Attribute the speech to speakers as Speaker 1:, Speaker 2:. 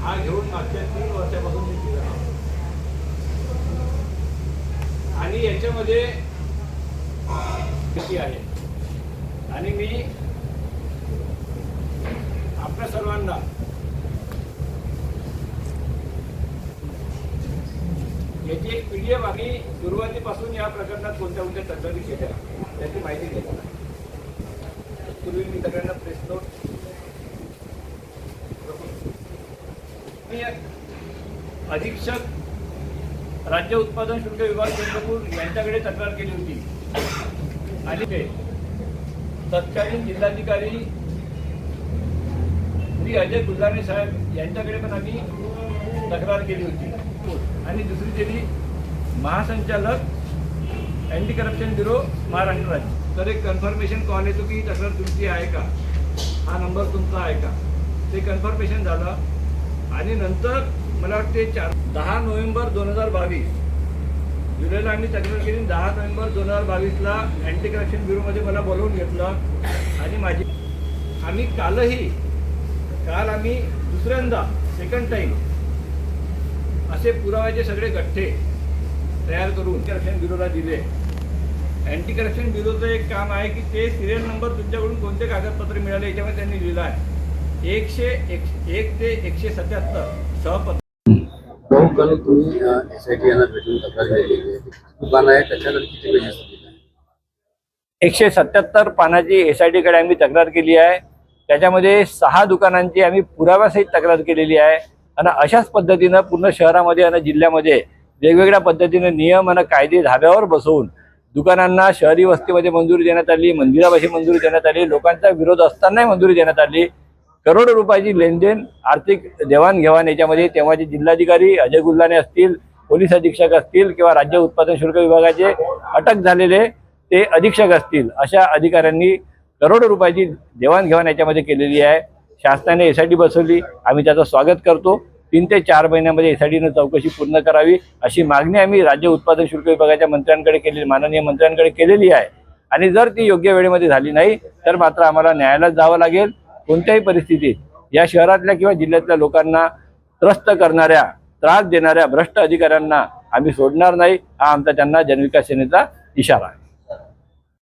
Speaker 1: हा घेऊन मागच्या तीन वर्षापासून मी फिरत आहोत आणि याच्यामध्ये किती आहे? आणि मी आपल्या सर्वांना याची एक पी डी एफ आम्ही सुरुवातीपासून या प्रकरणात कोणत्या कोणत्या तक्रारी केल्या त्याची माहिती घेतली पूर्वी मी सगळ्यांना प्रेस नोट मी अधीक्षक राज्य उत्पादन शुल्क विभाग चंद्रपूर यांच्याकडे तक्रार केली होती. आणि ते तत्कालीन जिल्हाधिकारी श्री अजय गुल्हाने साहेब यांच्याकडे पण आम्ही तक्रार केली होती. आणि दुसरी दिली महासंचालक अँटी करप्शन ब्युरो महाराष्ट्र राज्य. तर एक कन्फर्मेशन कॉल येतो की ही तक्रार तुमची आहे का? हा नंबर तुमचा आहे का? ते कन्फर्मेशन झालं. आणि नंतर मला वाटते चार दहा नोव्हेंबर दोन हजार बावीस. जुलैला आम्ही तक्रार केली दहा नोव्हेंबर दोन हजार बावीसला अँटी करप्शन ब्युरोमध्ये मला बोलवून घेतलं. आणि माझी आम्ही कालही काल आम्ही दुसऱ्यांदा सेकंड टाईम असे पुराव्याचे सगळे गठ्ठे तयार करून करप्शन ब्युरोला दिले. अँटी करप्शन ब्युरोचं एक काम आहे की ते सिरियल नंबर तुमच्याकडून कोणते कागदपत्र मिळाले याच्यामध्ये त्यांनी लिहिलं आहे. एकशे एक एक ते एकशे सत्याहत्तर सहपत्र
Speaker 2: तुम्ही एस आय टी यांना भेटून तक्रार केलेली आहे. दुकान आहे त्याच्यानंतर किती
Speaker 1: एकशे सत्याहत्तर पानाची एस आय टीकडे आम्ही तक्रार केली आहे. त्याच्यामध्ये सहा दुकानांची आम्ही पुराव्यासहित तक्रार केलेली आहे. आणि अशाच पद्धतीनं पूर्ण शहरामध्ये आणि जिल्ह्यामध्ये वेगवेगळ्या पद्धतीने नियम आणि कायदे धाब्यावर बसवून दुकानांना शहरी वस्तीमध्ये मंजुरी देण्यात आली मंदिरापाशी मंजुरी देण्यात आली लोकांचा विरोध असतानाही मंजुरी देण्यात आली. करोडो रुपयाची लेनदेन आर्थिक देवाणघेवाण याच्यामध्ये तेव्हाचे जिल्हाधिकारी अजय गुल्लाने असतील पोलीस अधीक्षक असतील किंवा राज्य उत्पादन शुल्क विभागाचे अटक झालेले ते अधीक्षक असतील अशा अधिकाऱ्यांनी करोडो रुपयाची देवाणघेवाण याच्यामध्ये केलेली आहे. शासनाने एस आय बसवली. आम्ही त्याचं स्वागत करतो. तीन ते चार महिन्यामध्ये एस आय डीनं चौकशी पूर्ण करावी अशी मागणी आम्ही राज्य उत्पादन शुल्क विभागाच्या मंत्र्यांकडे केलेली माननीय मंत्र्यांकडे केलेली आहे. आणि जर ती योग्य वेळेमध्ये झाली नाही तर मात्र आम्हाला न्यायालयात जावं लागेल. कोणत्याही परिस्थितीत या शहरातल्या किंवा जिल्ह्यातल्या लोकांना त्रस्त करणाऱ्या त्रास देणाऱ्या भ्रष्ट अधिकाऱ्यांना आम्ही सोडणार नाही हा आमचा त्यांना जनविकास सेनेचा इशारा आहे.